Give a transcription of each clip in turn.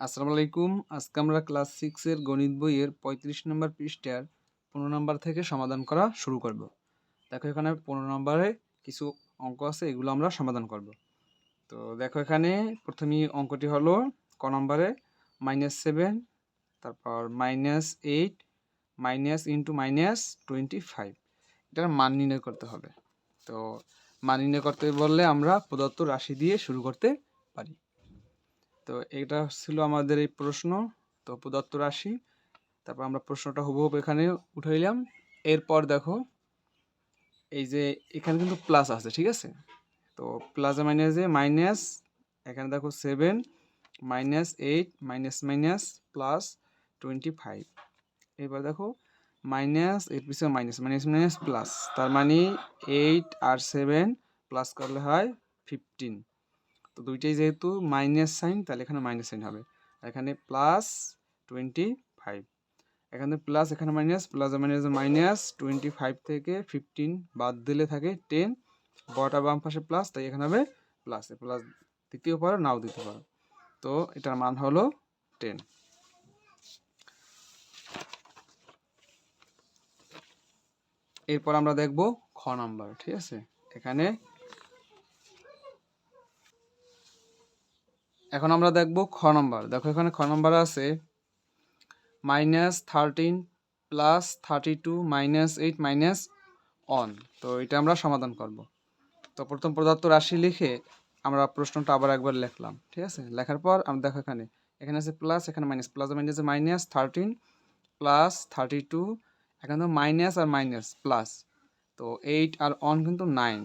আসসালামু আলাইকুম। আজকে আমরা ক্লাস সিক্সের গণিত বইয়ের পঁয়ত্রিশ নম্বর পৃষ্ঠার পনেরো নম্বর থেকে সমাধান করা শুরু করব। দেখো এখানে পনেরো নম্বরে কিছু অঙ্ক আছে, এগুলো আমরা সমাধান করব। তো দেখো এখানে প্রথমেই অঙ্কটি হলো ক নম্বরে মাইনাস সেভেন তারপর minus eight minus into minus twenty five এটার মান নির্ণয় করতে হবে। তো মান নির্ণয় করতে বললে আমরা প্রদত্ত রাশি দিয়ে শুরু করতে পারি। তো এটা ছিল আমাদের এই প্রশ্ন। তো প্রদত্ত রাশি। তারপর আমরা প্রশ্নটা হুবহুব এখানে উঠাইলাম এরপর দেখো, এই যে এখানে কিন্তু প্লাস আছে, ঠিক আছে? তো প্লাস মাইনাসে মাইনাস এখানে দেখো seven minus eight minus minus plus twenty five এবার দেখো মাইনাস এর পিছনে মাইনাস মাইনাস মাইনাস প্লাস তার মানে এইট আর সেভেন প্লাস করলে হয় ফিফটিন তো দুইটাই যেহেতু মাইনাস সাইন তাহলে এখানে মাইনাস সাইন হবে। এখানে প্লাস টোয়েন্টি ফাইভ এখানে প্লাস এখানে minus plus minus minus twenty five থেকে ফিফটিন বাদ দিলে থাকে টেন বড়টা বাম পাশে প্লাস তাই এখানে হবে প্লাস প্লাস দিতেও পারো, নাও দিতে পারো। তো এটার মান হলো টেন এরপর আমরা দেখব খ নাম্বার ঠিক আছে? এখানে এখন আমরা দেখব খ নম্বর। দেখো এখানে খ নম্বর আছে minus thirteen plus thirty two minus eight minus on তো এটা আমরা সমাধান করব। তো প্রথম প্রদত্ত রাশি লিখে আমরা প্রশ্নটা আবার একবার লিখলাম, ঠিক আছে? লেখার পর আমরা দেখো এখানে। এখানে আছে প্লাস এখানে minus plus minus minus thirteen plus thirty two এখানে মাইনাস আর মাইনাস প্লাস তো এইট আর অন কিন্তু নাইন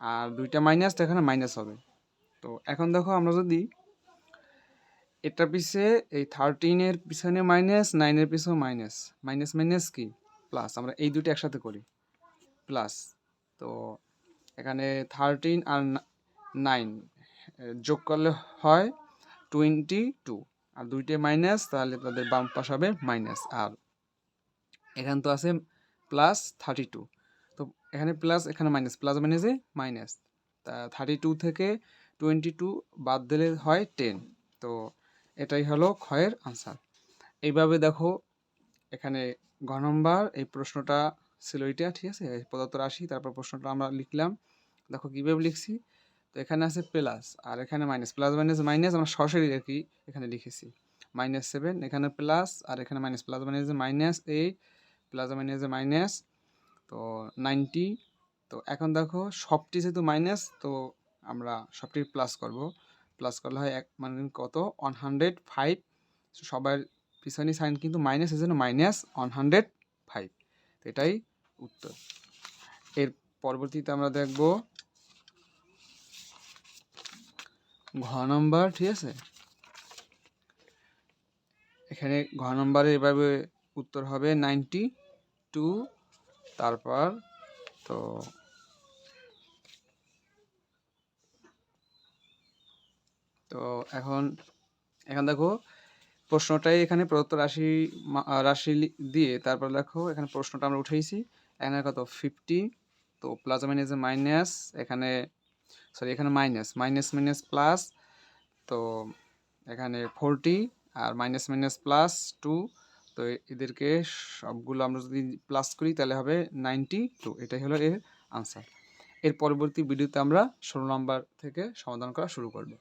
আর দুইটা মাইনাস তো এখানে মাইনাস হবে। তো এখন দেখো আমরা যদি এটা পিছে এই থার্টিনের পিছনে মাইনাস নাইনের পিছনে মাইনাস মাইনাস মাইনাস কি? প্লাস আমরা এই দুটো একসাথে করি। প্লাস তো এখানে থার্টিন আর নাইন যোগ করলে হয় টোয়েন্টি টু আর দুইটে মাইনাস তাহলে তাদের বাম পাশ হবে মাইনাস আর এখানে তো আছে প্লাস থার্টি টু তো এখানে প্লাস এখানে মাইনাস প্লাস মাইনাসে মাইনাস তা থার্টি টু থেকে টোয়েন্টি টু বাদ দিলে হয় টেন তো এটাই হলো ক্ষয়ের আনসার। এইভাবে দেখো, এখানে ঘ নম্বর, এই প্রশ্নটা ছিল এটা ঠিক আছে? পদার্থ রাশি, তারপর প্রশ্নটা আমরা লিখলাম। দেখো কীভাবে লিখছি? তো এখানে আছে প্লাস আর এখানে মাইনাস প্লাস মাইনাস মাইনাস আমরা সরাসরি আর এখানে লিখেছি। মাইনাস সেভেন এখানে প্লাস আর এখানে minus plus minus minus eight plus minus minus তো নাইনটি তো এখন দেখো সবটি যেহেতু মাইনাস তো আমরা সবটি প্লাস করব। প্লাস করলে হয় এক মানে কত? ওয়ান হান্ড্রেড ফাইভ সবার পিছনে সাইন কিন্তু মাইনাস এর জন্য মাইনাস ওয়ান হান্ড্রেড ফাইভ এটাই উত্তর। এর পরবর্তীতে আমরা দেখব ঘ নম্বর ঠিক আছে? এখানে ঘ নম্বরে এভাবে উত্তর হবে নাইনটি টু তারপর তো তো এখন এখন দেখো, প্রশ্নটাই এখানে প্রদত্ত রাশি রাশি দিয়ে তারপর দেখো, এখানে প্রশ্নটা আমরা উঠেছি এখানে কত? ফিফটি তো প্লাস মাইনাস মাইনাস এখানে সরি এখানে মাইনাস মাইনাস মাইনাস প্লাস তো এখানে ফোরটি আর মাইনাস মাইনাস প্লাস টু তো এদেরকে সবগুলো আমরা যদি প্লাস করি, তাহলে হবে নাইনটি টু এটাই হলো এর আনসার এর পরবর্তী ভিডিওতে আমরা ষোলো নম্বর থেকে সমাধান করা শুরু করব।